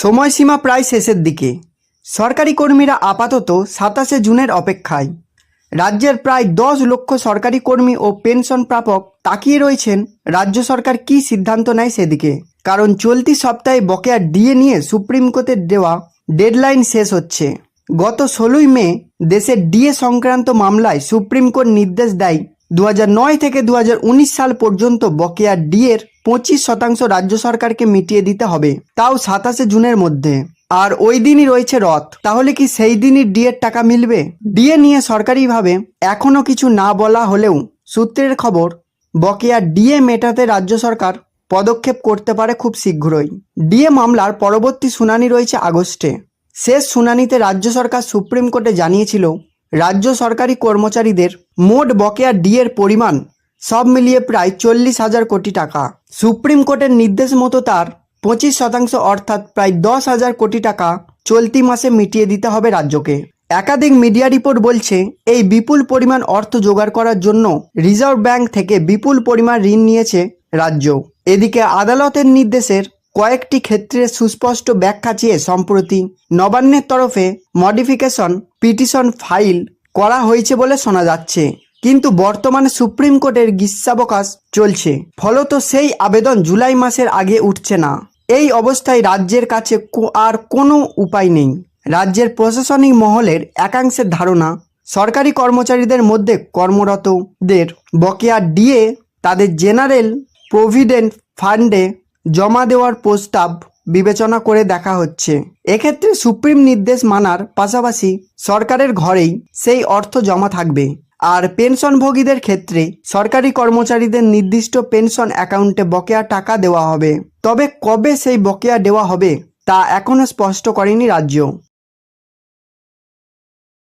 সময়সীমা প্রায় শেষের দিকে। সরকারি কর্মীরা আপাতত সাতাশে জুনের অপেক্ষায়। রাজ্যের প্রায় দশ লক্ষ সরকারি কর্মী ও পেনশন প্রাপক তাকিয়ে রয়েছেন, রাজ্য সরকার কী সিদ্ধান্ত নেয় সেদিকে। কারণ চলতি সপ্তাহে বকেয়া ডিএ নিয়ে সুপ্রিম কোর্টের দেওয়া ডেডলাইন শেষ হচ্ছে। গত ষোলোই মে দেশের ডিএ সংক্রান্ত মামলায় সুপ্রিম কোর্ট নির্দেশ দেয় দু থেকে দু হাজার উনিশ সাল পর্যন্ত বকেয়া ডিএর পঁচিশ শতাংশ রাজ্য সরকারকে মিটিয়ে দিতে হবে। তাও সাতাশে জুনের মধ্যে। আর ওই দিনই রয়েছে রথ। তাহলে কি সেই দিনই ডিএর টাকা মিলবে? ডিএ নিয়ে সরকারিভাবে এখনও কিছু না বলা হলেও সূত্রের খবর, বকেয়া ডিএ মেটাতে রাজ্য সরকার পদক্ষেপ করতে পারে খুব শীঘ্রই। ডিএ মামলার পরবর্তী শুনানি রয়েছে আগস্টে। শেষ শুনানিতে রাজ্য সরকার সুপ্রিম কোর্টে জানিয়েছিল রাজ্য সরকারি কর্মচারীদের মোট বকেয়া ডিএর পরিমাণ সব মিলিয়ে প্রায় চল্লিশ হাজার কোটি টাকা। সুপ্রিম কোর্টের নির্দেশ মতো তার পঁচিশ শতাংশ অর্থাৎ প্রায় দশ হাজার কোটি টাকা চলতি মাসে মিটিয়ে দিতে হবে রাজ্যকে। একাধিক মিডিয়া রিপোর্ট বলছে, এই বিপুল পরিমাণ অর্থ জোগাড় করার জন্য রিজার্ভ ব্যাংক থেকে বিপুল পরিমাণ ঋণ নিয়েছে রাজ্য। এদিকে আদালতের নির্দেশের কয়েকটি ক্ষেত্রে সুস্পষ্ট ব্যাখ্যা চেয়ে সম্প্রতি নবান্নের তরফে মডিফিকেশন পিটিশন ফাইল করা হয়েছে বলে শোনা যাচ্ছে। কিন্তু বর্তমানে সুপ্রিম কোর্টের গ্রীষ্মাবকাশ চলছে। ফলত সেই আবেদন জুলাই মাসের আগে উঠছে না। এই অবস্থায় রাজ্যের কাছে আর কোনো উপায় নেই। রাজ্যের প্রশাসনিক মহলের একাংশের ধারণা, সরকারি কর্মচারীদের মধ্যে কর্মরতদের বকেয়া ডিএ তাদের জেনারেল প্রভিডেন্ট ফান্ডে জমা দেওয়ার প্রস্তাব বিবেচনা করে দেখা হচ্ছে। এক্ষেত্রে সুপ্রিম নির্দেশ মানার পাশাপাশি সরকারের ঘরেই সেই অর্থ জমা থাকবে। আর পেনশনভোগীদের ক্ষেত্রে সরকারি কর্মচারীদের নির্দিষ্ট পেনশন অ্যাকাউন্টে বকেয়া টাকা দেওয়া হবে। তবে কবে সেই বকেয়া দেওয়া হবে তা এখনও স্পষ্ট করেনি রাজ্য।